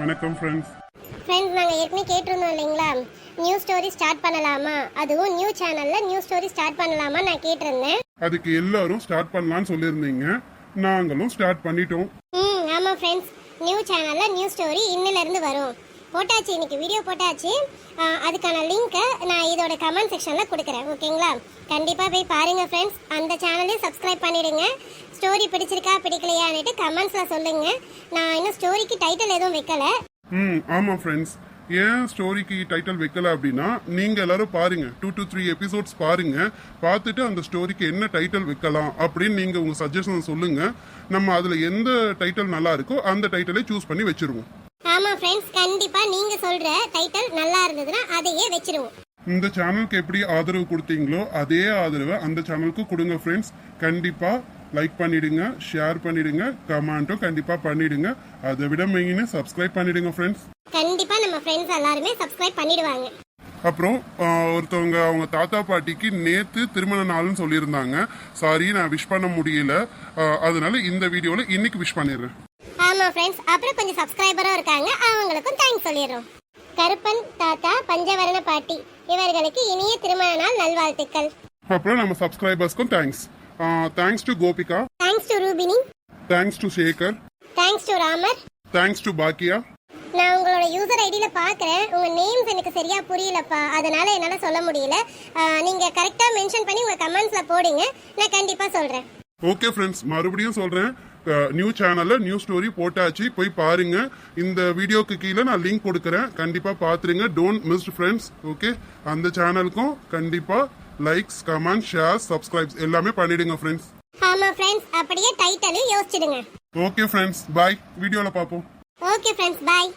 வணக்கம் friends friends நாங்கள் ஏற்கனவே கேட்டிருந்தோம் இல்லைங்களா? நியூ ஸ்டோரி ஸ்டார்ட் பண்ணலாமா? அதுவும் நியூ சேனலில் நியூ ஸ்டோரி ஸ்டார்ட் பண்ணலாமா நான் கேட்டிருந்தேன். அதுக்கு எல்லாரும் ஸ்டார்ட் பண்ணலாம்னு சொல்லியிருந்தீங்க. நாங்களும் ஸ்டார்ட் பண்ணிட்டோம். ம் ஆமாம் ஃப்ரெண்ட்ஸ் நியூ சேனலில் நியூ ஸ்டோரி இன்னிலேருந்து வரும். போட்டாச்சு இன்னைக்கு வீடியோ போட்டாச்சு. அதுக்கான லிங்க்கை நான் இதோட கமெண்ட் செக்ஷனில் கொடுக்குறேன் ஓகேங்களா கண்டிப்பாக போய் பாருங்கள் ஃப்ரெண்ட்ஸ் அந்த சேனலையும் சப்ஸ்கிரைப் பண்ணிடுங்க. ஸ்டோரி பிடிச்சிருக்கா பிடிக்கலையான்னுட்டு கமெண்ட்ஸில் சொல்லுங்கள் நான் இன்னும் ஸ்டோரிக்கு டைட்டில் எதுவும் வைக்கல. ம் ஆமாம் ஃப்ரெண்ட்ஸ் ஏன் ஸ்டோரிக்கு டைட்டில் வைக்கல அப்படின்னா நீங்க எல்லாரும் பாருங்க. டூ to த்ரீ எபிசோட்ஸ் பாருங்க. பார்த்துட்டு அந்த ஸ்டோரிக்கு என்ன டைட்டில் வைக்கலாம் அப்படின்னு நீங்க உங்க சஜஷன் சொல்லுங்க. நம்ம அதுல எந்த டைட்டில் நல்லா இருக்கோ அந்த டைட்டிலை சூஸ் பண்ணி வச்சிருவோம். ஆமாம் ஃப்ரெண்ட்ஸ் கண்டிப்பாக நீங்கள் சொல்கிற டைட்டில் நல்லா இருந்ததுன்னா அதையே வச்சிருவோம். இந்த சேனலுக்கு எப்படி ஆதரவு கொடுத்தீங்களோ அதே ஆதரவை அந்த சேனலுக்கு கொடுங்க ஃப்ரெண்ட்ஸ் கண்டிப்பா லைக் பண்ணிடுங்க ஷேர் பண்ணிடுங்க கமெண்ட்டும் கண்டிப்பா பண்ணிடுங்க. அதை விட மெயின் சப்ஸ்கிரைப் பண்ணிடுங்க ஃப்ரெண்ட்ஸ் கண்டிப்பா நம்ம ஃப்ரெண்ட்ஸ் எல்லாருமே சப்ஸ்கிரைப் பண்ணிடுவாங்க. அப்புறம் ஒருத்தவங்க அவங்க தாத்தா பாட்டிக்கு நேத்து திருமண நாள்னு சொல்லியிருந்தாங்க. சாரி நான் விஷ் பண்ண முடியல. அதனால இந்த வீடியோல இன்னைக்கு விஷ் பண்ணிடுறேன். ஆமா ஃப்ரெண்ட்ஸ் அப்புறம் கொஞ்சம் சப்ஸ்கிரைபரும் இருக்காங்க. அவங்களுக்கும் தேங்க்ஸ் சொல்லிடுறோம். கருப்பன் தாத்தா பஞ்சவரண பாட்டி இவர்களுக்கு இனிய திருமண நாள் நல்வாழ்த்துக்கள். அப்புறம் நம்ம சப்ஸ்கிரைபர்ஸ்க்கும் thanks thanks to Gopika. Thanks to Rubini. Thanks to Sekar. Thanks to Ramar. Thanks to பாக்கியா. நான் உங்களோட யூசர் ஐடியில பாக்குறேன். உங்க நேம்ஸ் எனக்கு சரியா புரியலப்பா. அதனால என்னால சொல்ல முடியல. நீங்க கரெக்டா மென்ஷன் பண்ணி உங்க கமெண்ட்ஸ்ல போடுங்க. நான் கண்டிப்பா சொல்றேன். ஓகே ஃப்ரெண்ட்ஸ் மறுபடியும் சொல்றேன். நியூ சேனல்ல நியூ ஸ்டோரி போட்டாச்சு. போய் பாருங்க. இந்த வீடியோக்கு கீழே நான் லிங்க் கொடுக்குறேன். கண்டிப்பா பாத்துருங்க. டோன்ட் மிஸ் ஃப்ரெண்ட்ஸ் ஓகே அந்த சேனலுக்கும் கண்டிப்பா லைக்ஸ் கமெண்ட் ஷேர் சப்ஸ்கிரைப்ஸ் எல்லாமே பண்ணிடுங்க ஃப்ரெண்ட்ஸ் ஆமா ஃப்ரெண்ட்ஸ் அப்படியே டைட்டிலும் யோசிச்சிடுங்க. ஓகே ஃப்ரெண்ட்ஸ் பாய் வீடியோல பார்ப்போம். Okay friends bye